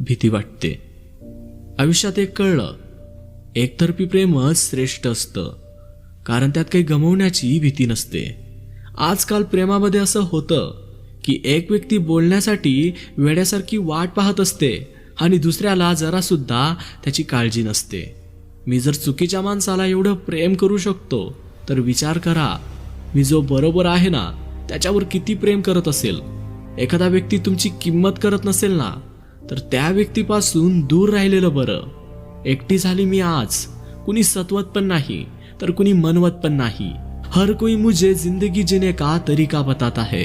भीती वाटते. आयुष्यात एक कळलं एकतर्फी प्रेमच श्रेष्ठ असतं कारण त्यात काही गमवण्याची भीती नसते. आजकाल प्रेमामध्ये असं होतं की एक व्यक्ती बोलण्यासाठी वेड्यासारखी वाट पाहत असते आणि दुसऱ्याला जरा सुद्धा त्याची काळजी नसते. मी जर चुकीच्या माणसाला एवढं प्रेम करू शकतो तर विचार करा मी जो बरोबर आहे ना त्याच्यावर किती प्रेम करत असेल? एखादा व्यक्ती तुमची किंमत करत नसेल ना तर त्या व्यक्तीपासून दूर राहिलेलं बरं. एकटी झाली मी आज. कुणी सत्वत पण नाही तर कुणी मनवत पण नाही. हर कोई मुझे जिंदगी जीने का तरीका बताता है.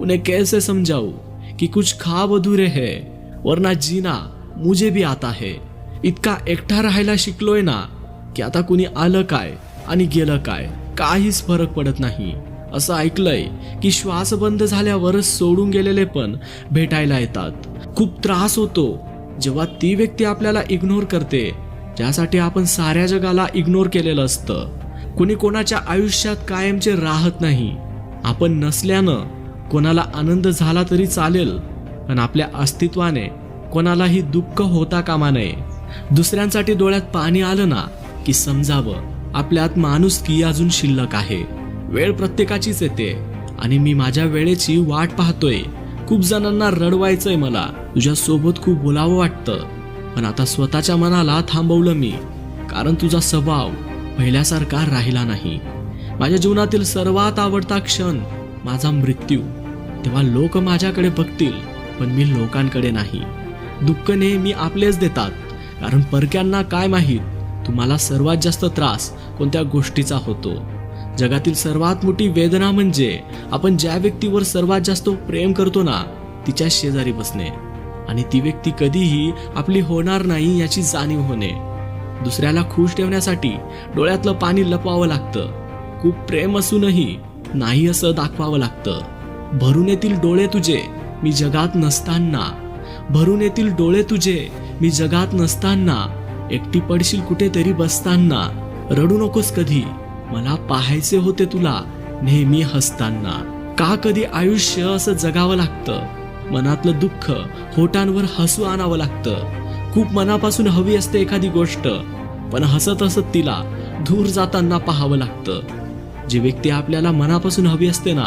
उन्हें कैसे समजाऊ कि कुछ खाब अधूरे है वरना जीना मुझे भी आता है. इतका एकटा राहायला शिकलोय ना की आता कुणी आलं काय आणि गेलं काय काहीच फरक पडत नाही. असं ऐकलंय की श्वास बंद झाल्यावर सोडून गेलेले पण भेटायला येतात. खूप त्रास होतो. जेव्हा ती व्यक्ती आपल्याला इग्नोर करते ज्यासाठी आपण साऱ्या जगाला इग्नोर केलेलं असतं. कुणी कोणाच्या आयुष्यात कायमचे राहत नाही. आपण नसल्यानं कोणाला आनंद झाला तरी चालेल पण आपल्या अस्तित्वाने कोणालाही दुःख होता कामा नये. दुसऱ्यांसाठी डोळ्यात पाणी आलं ना की समजावं आपल्यात माणूस की अजून शिल्लक आहे. वेळ प्रत्येकाचीच येते आणि मी माझ्या वेळेची वाट पाहतोय. खूप जणांना रडवायचंय मला. तुझ्या सोबत खूप बोलावं वाटतं. पण आता स्वतःच्या मनाला थांबवलं मी. कारण तुझा स्वभाव पहिल्यासारखा राहिला नाही. माझ्या जीवनातील सर्वात आवडता क्षण माझा मृत्यू. तेव्हा लोक माझ्याकडे बघतील पण मी लोकांकडे नाही. दुःख नेहमी आपलेच देतात. कारण परक्यांना काय माहीत तुम्हाला सर्वात जास्त त्रास कोणत्या गोष्टीचा होतो. जगातील सर्वात मोठी वेदना म्हणजे आपण ज्या व्यक्तीवर सर्वात जास्त प्रेम करतो ना तिच्या शेजारी बसणे. आणि ती व्यक्ती कधीही आपली होणार नाही याची जाणीव होणे. दुसऱ्याला खुश ठेवण्यासाठी डोळ्यातलं पाणी लपवावं लागतं. खूप प्रेम असूनही नाही असं दाखवावं लागतं. भरून येतील डोळे तुझे मी जगात नसताना. भरून येतील डोळे तुझे मी जगात नसताना. एकटी पडशील कुठेतरी बसताना. रडू नकोस कधी. मला पाहायचे होते तुला नेहमी हसताना. का कधी आयुष्य असं जगावं लागतं? मनातलं दुःख होटांवर हसू आणावं लागतं. खूप मनापासून हवी असते एखादी गोष्ट पण हसत हसत तिला दूर जाताना पाहावं लागतं. जी व्यक्ती आपल्याला मनापासून हवी असते ना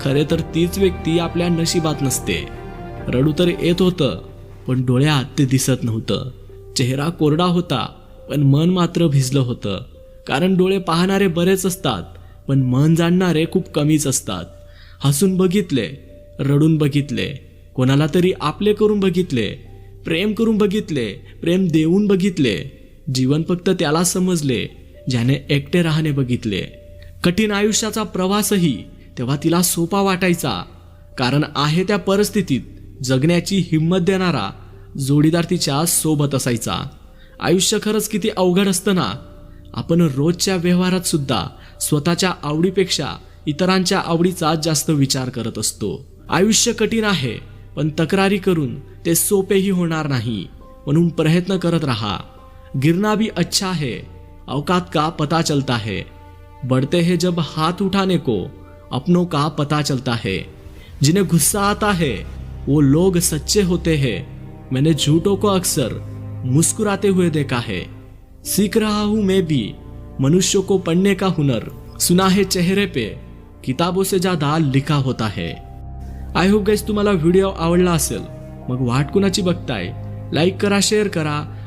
खरे तर तीच व्यक्ती आपल्या नशिबात नसते. रडू तर येत होतं पण डोळ्यात ते दिसत नव्हतं. चेहरा कोरडा होता पण मन मात्र भिजलं होतं. कारण डोळे पाहणारे बरेच असतात पण मन जाणणारे खूप कमीच असतात. हसून बघितले रडून बघितले कोणाला तरी आपले करून बघितले प्रेम करून बघितले प्रेम देऊन बघितले जीवन फक्त त्याला समजले ज्याने एकटे राहणे बघितले. कठीण आयुष्याचा प्रवासही तेव्हा तिला सोपा वाटायचा. कारण आहे त्या परिस्थितीत जगण्याची हिंमत देणारा जोडीदार तिच्या सोबत असायचा. आयुष्य खरंच किती अवघड असतं ना? आपण रोजच्या व्यवहारात सुद्धा स्वतःच्या आवडीपेक्षा इतरांच्या आवडीचा जास्त विचार करत असतो. आयुष्य कठीण आहे पण तक्रारी करून ते सोपेही होणार नाही. म्हणून प्रयत्न करत राहा. गिरना भी अच्छा है अवकात का पता चलता है? बढ़ते हैं जब हाथ उठाने को अपनों का पता चलता है. जिन्हें गुस्सा आता है वो लोग सच्चे होते हैं. मैंने झूठों को अक्सर मुस्कुराते हुए देखा है. सीख रहा हूं मैं भी मनुष्यों को पढ़ने का हुनर सुना है चेहरे पे किताबों से ज्यादा लिखा होता है। आय होप गाईज तुम्हाला व्हिडिओ आवडला असेल मग वाट कुणाची बघताय? लाईक करा शेअर करा